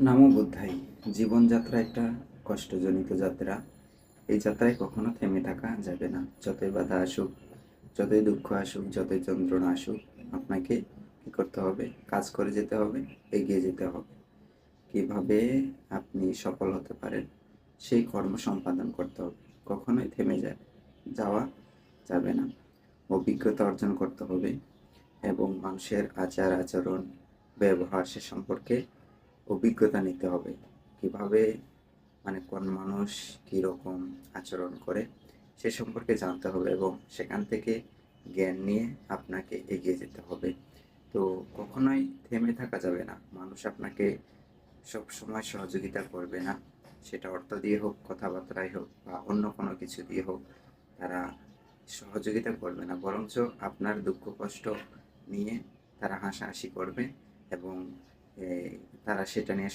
নামো জীবনযাত্রা একটা কষ্টজনিত যাত্রা। এই যাত্রায় কখনো থেমে থাকা যাবে না। যতই বাধা আসুক, যতই দুঃখ আসুক, যতই যন্ত্রণা আসুক, আপনাকে কী করতে হবে? কাজ করে যেতে হবে, এগিয়ে যেতে হবে। কীভাবে আপনি সফল হতে পারেন, সেই কর্ম সম্পাদন করতে হবে। কখনোই থেমে যায়, যাওয়া যাবে না। অভিজ্ঞতা অর্জন করতে হবে এবং মানুষের আচার আচরণ ব্যবহার সে সম্পর্কে অভিজ্ঞতা নিতে হবে। কীভাবে মানে কোন মানুষ কীরকম আচরণ করে, সে সম্পর্কে জানতে হবে এবং সেখান থেকে জ্ঞান নিয়ে আপনাকে এগিয়ে যেতে হবে। তো কখনোই থেমে থাকা যাবে না। মানুষ আপনাকে সব সময় সহযোগিতা করবে না। সেটা অর্থ দিয়ে হোক কথাবার্তায় হোক বা অন্য কোনো কিছু দিয়ে হোক, তারা সহযোগিতা করবে না। বরঞ্চ আপনার দুঃখ, কষ্ট নিয়ে তারা হাসাহাসি করবে এবং তারা সেটা নিয়ে